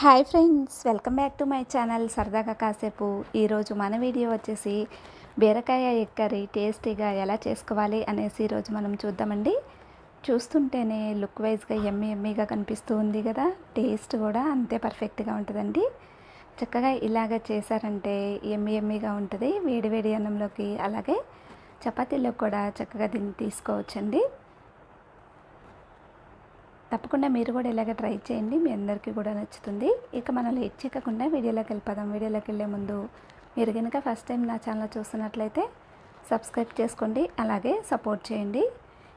Hi friends welcome back to my channel. సరదాగా కాసేపు ఈరోజు మన వీడియో వచ్చేసి బీరకాయ ఎగ్ కర్రీ టేస్టీగా ఎలా చేసుకోవాలి అనేసి ఈరోజు మనం చూద్దామండి. చూస్తుంటేనే లుక్ వైజ్గా ఎమ్మి ఎమ్మిగా కనిపిస్తూ ఉంది కదా. టేస్ట్ కూడా అంతే పర్ఫెక్ట్గా ఉంటుందండి. చక్కగా ఇలాగ చేశారంటే ఎమ్మి ఎమ్మిగా ఉంటుంది. వేడి వేడి అన్నంలోకి అలాగే చపాతీలో కూడా చక్కగా దీన్ని తీసుకోవచ్చండి. తప్పకుండా మీరు కూడా ఇలాగ ట్రై చేయండి. మీ అందరికీ కూడా నచ్చుతుంది. ఇక మనం లేట్ చేయకుండా వీడియోలోకి వెళ్ళిపోదాం. వీడియోలోకి వెళ్ళే ముందు మీరు కనుక ఫస్ట్ టైం నా ఛానల్ చూస్తున్నట్లయితే సబ్స్క్రైబ్ చేసుకోండి. అలాగే సపోర్ట్ చేయండి.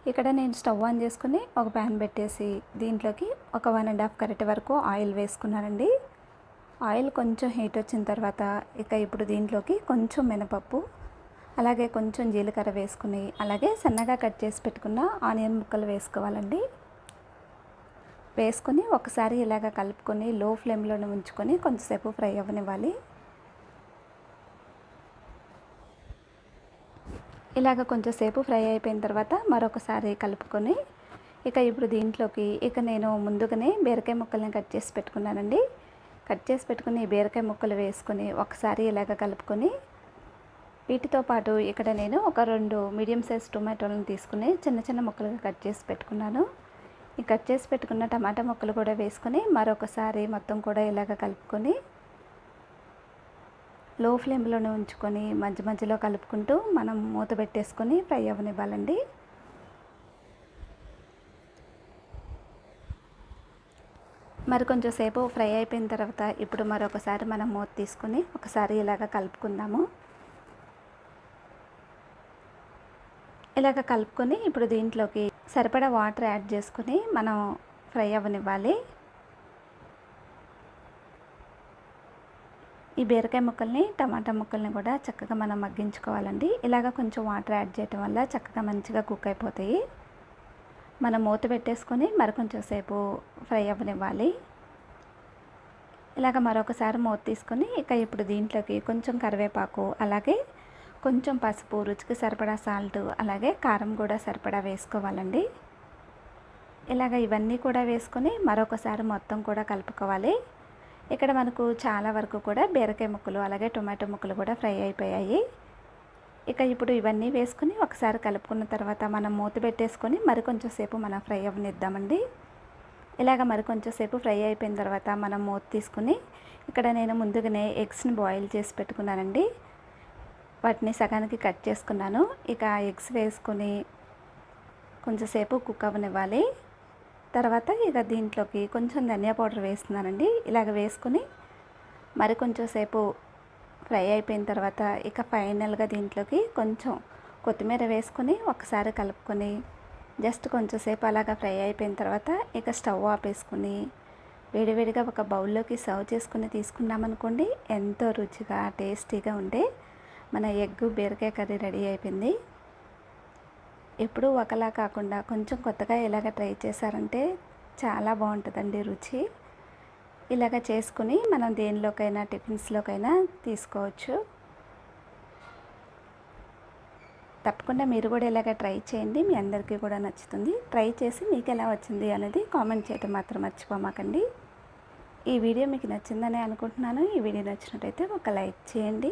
ఇక్కడ నేను స్టవ్ ఆన్ చేసుకుని ఒక ప్యాన్ పెట్టేసి దీంట్లోకి ఒక వన్ అండ్ హాఫ్ కరెక్ట్ వరకు ఆయిల్ వేసుకున్నానండి. ఆయిల్ కొంచెం హీట్ వచ్చిన తర్వాత ఇక ఇప్పుడు దీంట్లోకి కొంచెం మినపప్పు అలాగే కొంచెం జీలకర్ర వేసుకుని అలాగే సన్నగా కట్ చేసి పెట్టుకున్న ఆనియన్ ముక్కలు వేసుకోవాలండి. వేసుకొని ఒకసారి ఇలాగ కలుపుకొని లో ఫ్లేమ్లోనే ఉంచుకొని కొంచెంసేపు ఫ్రై అవ్వనివ్వాలి. ఇలాగ కొంచెంసేపు ఫ్రై అయిపోయిన తర్వాత మరొకసారి కలుపుకొని ఇక ఇప్పుడు దీంట్లోకి ఇక నేను ముందుగానే బీరకాయ ముక్కల్ని కట్ చేసి పెట్టుకున్నానండి. కట్ చేసి పెట్టుకుని బీరకాయ ముక్కలు వేసుకొని ఒకసారి ఇలాగ కలుపుకొని వీటితో పాటు ఇక్కడ నేను ఒక రెండు మీడియం సైజ్ టొమాటోలను తీసుకుని చిన్న చిన్న ముక్కలుగా కట్ చేసి పెట్టుకున్నాను. కట్ చేసి పెట్టుకున్న టమాటా ముక్కలు కూడా వేసుకొని మరొకసారి మొత్తం కూడా ఇలాగ కలుపుకొని లో ఫ్లేమ్లోనే ఉంచుకొని మధ్య మధ్యలో కలుపుకుంటూ మనం మూత పెట్టేసుకొని ఫ్రై అవ్వనివ్వాలండి. మరి కొంచెం సేపు ఫ్రై అయిపోయిన తర్వాత ఇప్పుడు మరొకసారి మనం మూత తీసుకొని ఒకసారి ఇలాగ కలుపుకుందాము. ఇలాగ కలుపుకొని ఇప్పుడు దీంట్లోకి సరిపడా వాటర్ యాడ్ చేసుకుని మనం ఫ్రై అవ్వనివ్వాలి. ఈ బీరకాయ ముక్కల్ని టమాటా ముక్కల్ని కూడా చక్కగా మనం మగ్గించుకోవాలండి. ఇలాగ కొంచెం వాటర్ యాడ్ చేయటం వల్ల చక్కగా మంచిగా కుక్ అయిపోతాయి. మనం మూత పెట్టేసుకొని మరి కొంచెం సేపు ఫ్రై అవ్వనివ్వాలి. ఇలాగ మరొకసారి మూత తీసుకొని ఇక ఇప్పుడు దీంట్లోకి కొంచెం కరివేపాకు అలాగే కొంచెం పసుపు రుచికి సరిపడా సాల్ట్ అలాగే కారం కూడా సరిపడా వేసుకోవాలండి. ఇలాగ ఇవన్నీ కూడా వేసుకొని మరొకసారి మొత్తం కూడా కలుపుకోవాలి. ఇక్కడ మనకు చాలా వరకు కూడా బీరకాయ ముక్కలు అలాగే టొమాటో ముక్కలు కూడా ఫ్రై అయిపోయాయి. ఇక ఇప్పుడు ఇవన్నీ వేసుకుని ఒకసారి కలుపుకున్న తర్వాత మనం మూత పెట్టేసుకొని మరి కొంచెం సేపు మనం ఫ్రై అవ్వనిద్దామండి. ఇలాగ మరి కొంచెం సేపు ఫ్రై అయిపోయిన తర్వాత మనం మూత తీసుకుని ఇక్కడ నేను ముందుగానే ఎగ్స్ని బాయిల్ చేసి పెట్టుకున్నానండి. వాటిని సగానికి కట్ చేసుకున్నాను. ఇక ఎగ్స్ వేసుకొని కొంచెంసేపు కుక్ అవ్వనివ్వాలి. తర్వాత ఇక దీంట్లోకి కొంచెం ధనియా పౌడర్ వేస్తున్నానండి. ఇలాగ వేసుకొని మరి కొంచెం సేపు ఫ్రై అయిపోయిన తర్వాత ఇక ఫైనల్గా దీంట్లోకి కొంచెం కొత్తిమీర వేసుకొని ఒకసారి కలుపుకొని జస్ట్ కొంచెంసేపు అలాగా ఫ్రై అయిపోయిన తర్వాత ఇక స్టవ్ ఆపేసుకుని వేడివేడిగా ఒక బౌల్లోకి సర్వ్ చేసుకుని తీసుకున్నామనుకోండి ఎంతో రుచిగా టేస్టీగా ఉండే మన ఎగ్ బీరకాయ కర్రీ రెడీ అయిపోయింది. ఎప్పుడూ ఒకలా కాకుండా కొంచెం కొత్తగా ఇలాగ ట్రై చేశారంటే చాలా బాగుంటుందండి రుచి. ఇలాగ చేసుకుని మనం దేనిలోకైనా టిఫిన్స్లోకైనా తీసుకోవచ్చు. తప్పకుండా మీరు కూడా ఇలాగ ట్రై చేయండి. మీ అందరికీ కూడా నచ్చుతుంది. ట్రై చేసి మీకు ఎలా వచ్చింది అనేది కామెంట్ చేయటం మాత్రం మర్చిపోమాకండి. ఈ వీడియో మీకు నచ్చిందని అనుకుంటున్నాను. ఈ వీడియో నచ్చినట్టయితే ఒక లైక్ చేయండి.